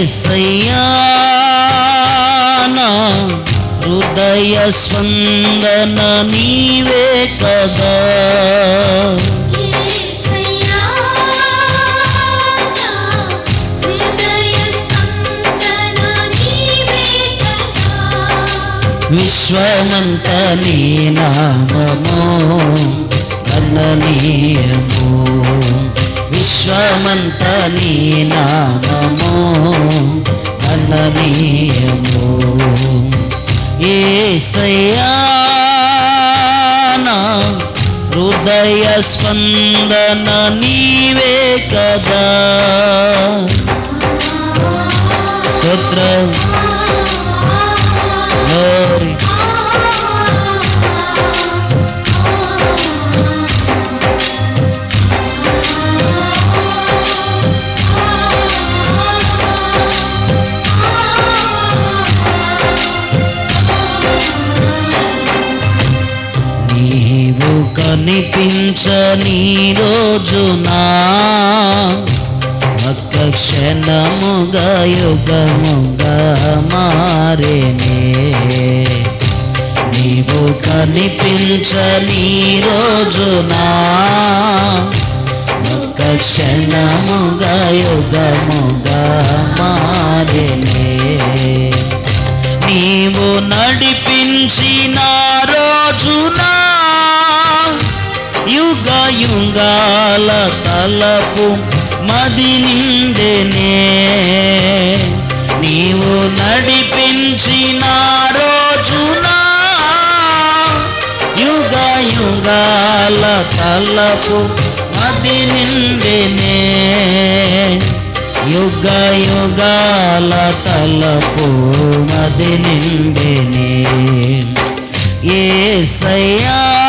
ఏసయ్యానా హృదయ స్పందన నీవే కదా హృదయ స్పందన నీవే కదా. విశ్వమంత నీ నామము గణనీయము. విశ్వమంత నీ నామము గణనీయము ఏసయ్యా నా హృదయ స్పందన నీవే కదా. స్తోత్ర. కనిపించని రోజునా? ఒక్క క్షణముగా యుగముగా మారేనే. నీవు కనిపించని రోజునా? ఒక్క క్షణముగా యుగముగా మారేనే. నీవు నడిపించిన రోజునా? యుగ తలపు మది నిండెనే. నీవు నడిపించిన రోజున యుగ యుగాల తలపు మది నిండెనే. యుగ యుగాల తలపు మది నిండెనే. ఏ సయ్యా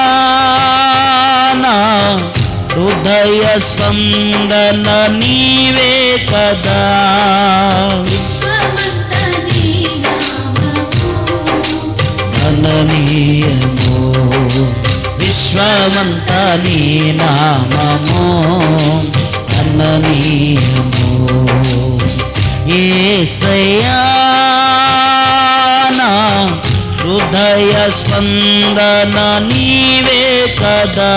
హృదయ స్పందన నీవే కదా. విశ్వమంత గణనీయము విశ్వమంత నీ నామము. గణనీయము ఏసయ్యా హృదయ స్పందన నీవే కదా.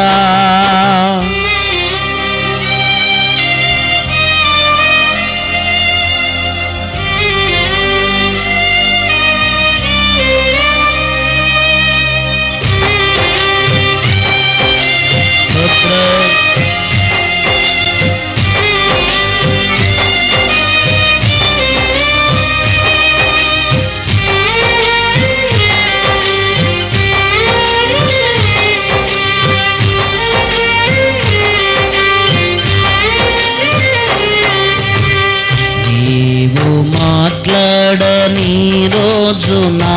రోజునా?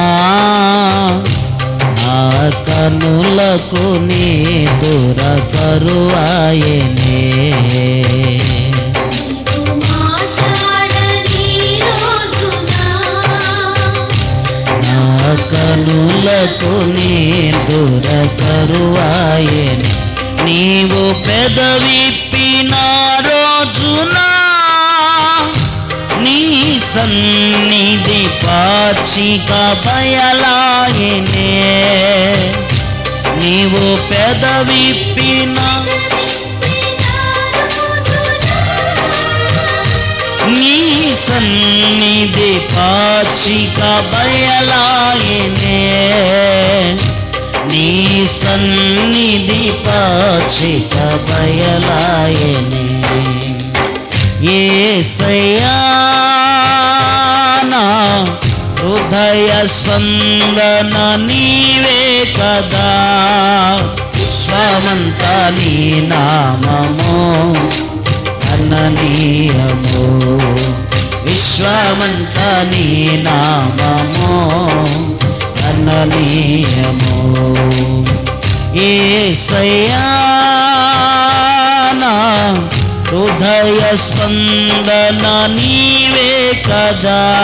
నా కనులకు నీ దురకరువాయనే నీవు కనులకు నీ దురకరువాయనే నీవు పెదవిప్పిన పాచిక బయలాయనే. నీవు పెదవిప్పిన నీ సన్నిధి పాచిక బయలాయనే. నీ సన్నిధి పాచిక బయలాయనే. ఏ సయ్యా హృదయ స్పందన నీవే కదా. విశ్వమంత నీ నామము. అననీయము. విశ్వమంత నీ నామము. అననీయము. ఏ సయానా హృదయ స్పందన నీవే కదా.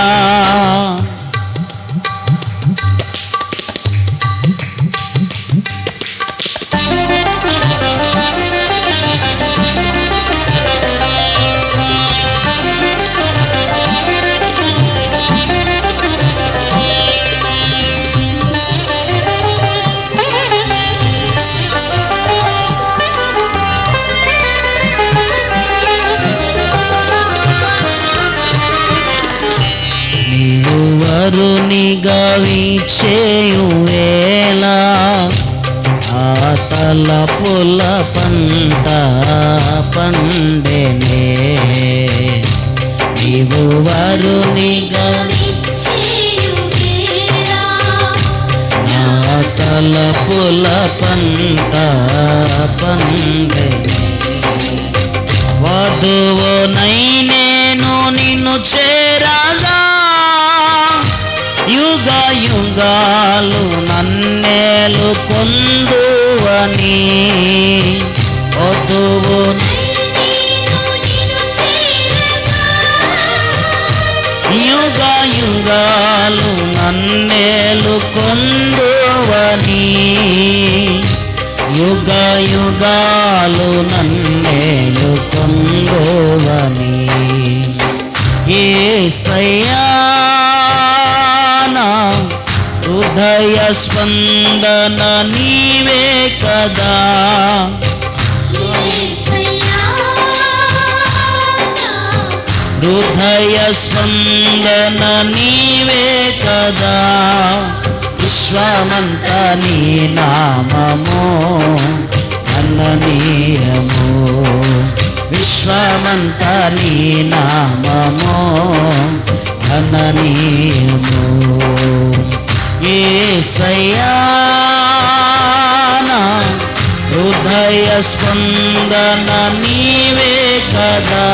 తలపుల పంట పండెనే. నీవు వరునిగా నా తలపుల పంట పండెనే. వధువునై నేను నిన్ను చేరగా. యుగ యుగాలు నన్నేలు కొందువని నన్నేలు కొందువని యుగ యుగాలు నన్నేలు కొందువని ఏసయ్యానా హృదయ స్పందన నీవే కదా. హృదయ స్పందన నీవే కదా. విశ్వమంత నీ నామము అననీయము విశ్వమంత నీ నామము అననీయము ఏసయానా హృదయ స్పందన నీవే కదా.